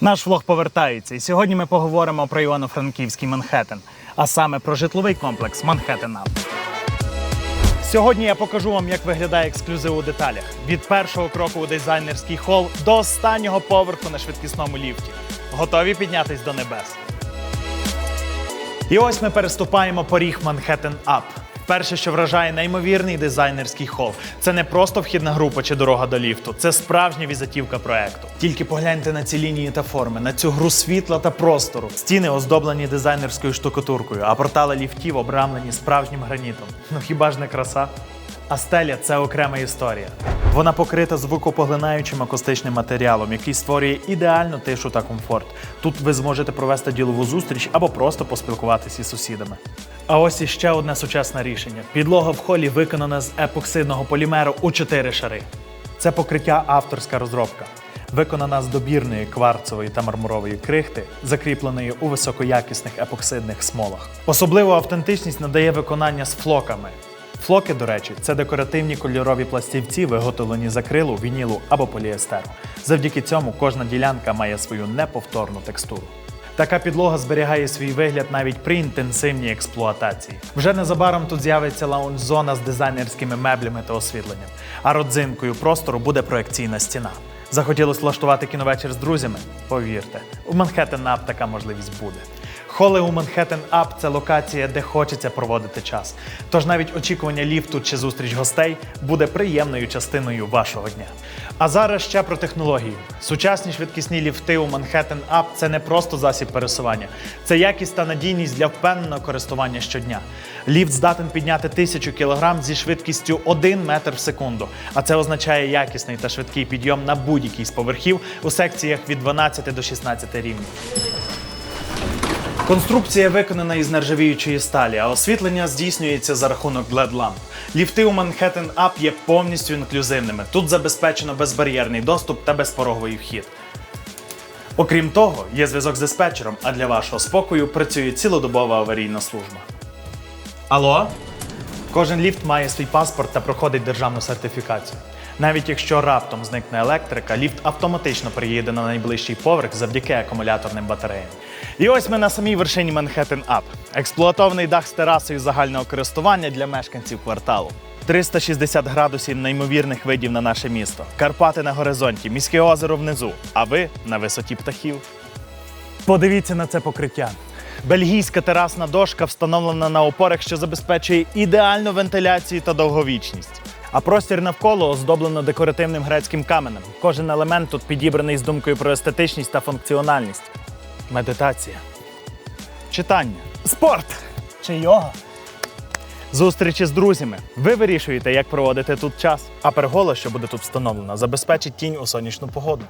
Наш влог повертається, і сьогодні ми поговоримо про Івано-Франківський Манхеттен, а саме про житловий комплекс Манхеттен Ап. Сьогодні я покажу вам, як виглядає ексклюзив у деталях від першого кроку у дизайнерський хол до останнього поверху на швидкісному ліфті. Готові піднятись до небес. І ось ми переступаємо поріг Манхеттен Ап. Перше, що вражає неймовірний дизайнерський хол. Це не просто вхідна група чи дорога до ліфту, це справжня візитівка проекту. Тільки погляньте на ці лінії та форми, на цю гру світла та простору. Стіни оздоблені дизайнерською штукатуркою, а портали ліфтів обрамлені справжнім гранітом. Ну хіба ж не краса? А стеля це окрема історія. Вона покрита звукопоглинаючим акустичним матеріалом, який створює ідеальну тишу та комфорт. Тут ви зможете провести ділову зустріч або просто поспілкуватися із сусідами. А ось іще одне сучасне рішення: підлога в холі виконана з епоксидного полімеру у чотири шари. Це покриття авторська розробка, виконана з добірної кварцевої та мармурової крихти, закріпленої у високоякісних епоксидних смолах. Особливу автентичність надає виконання з флоками. Флоки, до речі, це декоративні кольорові пластівці, виготовлені з акрилу, вінілу або поліестеру. Завдяки цьому кожна ділянка має свою неповторну текстуру. Така підлога зберігає свій вигляд навіть при інтенсивній експлуатації. Вже незабаром тут з'явиться лаунж-зона з дизайнерськими меблями та освітленням, а родзинкою простору буде проекційна стіна. Захотілося влаштувати кіновечір з друзями? Повірте, у Манхеттен Ап така можливість буде. Холи у Манхеттен Ап це локація, де хочеться проводити час. Тож навіть очікування ліфту чи зустріч гостей буде приємною частиною вашого дня. А зараз ще про технологію. Сучасні швидкісні ліфти у Манхеттен Ап це не просто засіб пересування, це якість та надійність для впевненого користування щодня. Ліфт здатен підняти тисячу кілограм зі швидкістю 1 метр в секунду. А це означає якісний та швидкий підйом на будь-який з поверхів у секціях від 12 до 16 рівнів. Конструкція виконана із нержавіючої сталі, а освітлення здійснюється за рахунок led ламп Ліфти у Manhattan Up є повністю інклюзивними. Тут забезпечено безбар'єрний доступ та безпороговий вхід. Окрім того, є зв'язок з диспетчером, а для вашого спокою працює цілодобова аварійна служба. Алло? Кожен ліфт має свій паспорт та проходить державну сертифікацію. Навіть якщо раптом зникне електрика, ліфт автоматично приїде на найближчий поверх завдяки акумуляторним батареям. І ось ми на самій вершині Манхеттен Ап. Експлуатований дах з терасою загального користування для мешканців кварталу. 360 градусів неймовірних видів на наше місто. Карпати на горизонті, міське озеро внизу, а ви на висоті птахів. Подивіться на це покриття. Бельгійська терасна дошка встановлена на опорах, що забезпечує ідеальну вентиляцію та довговічність. А простір навколо оздоблено декоративним грецьким каменем. Кожен елемент тут підібраний з думкою про естетичність та функціональність. Медитація, читання, спорт чи йога. Зустрічі з друзями. Ви вирішуєте, як проводити тут час. А пергола, що буде тут встановлена, забезпечить тінь у сонячну погоду.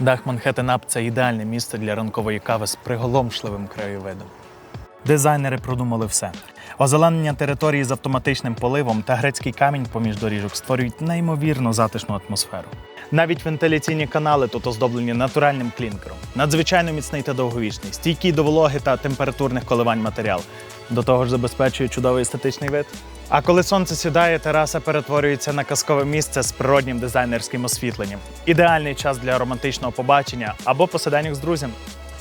Дах Манхеттен Ап – це ідеальне місце для ранкової кави з приголомшливим краєвидом. Дизайнери продумали все. Озеленення території з автоматичним поливом та грецький камінь поміж доріжок створюють неймовірно затишну атмосферу. Навіть вентиляційні канали тут оздоблені натуральним клінкером. Надзвичайно міцний та довговічний, стійкий до вологи та температурних коливань матеріал. До того ж забезпечує чудовий естетичний вид. А коли сонце сідає, тераса перетворюється на казкове місце з природнім дизайнерським освітленням. Ідеальний час для романтичного побачення або посиденьок з друзями.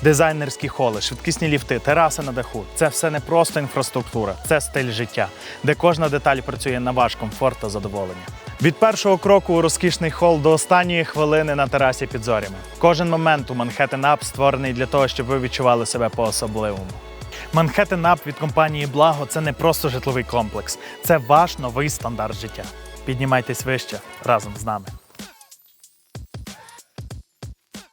Дизайнерські холи, швидкісні ліфти, тераси на даху це все не просто інфраструктура, це стиль життя, де кожна деталь працює на ваш комфорт та задоволення. Від першого кроку у розкішний хол до останньої хвилини на терасі під зорями. Кожен момент у Манхеттен Ап створений для того, щоб ви відчували себе по-особливому. Манхеттен Ап від компанії Благо це не просто житловий комплекс, це ваш новий стандарт життя. Піднімайтесь вище разом з нами.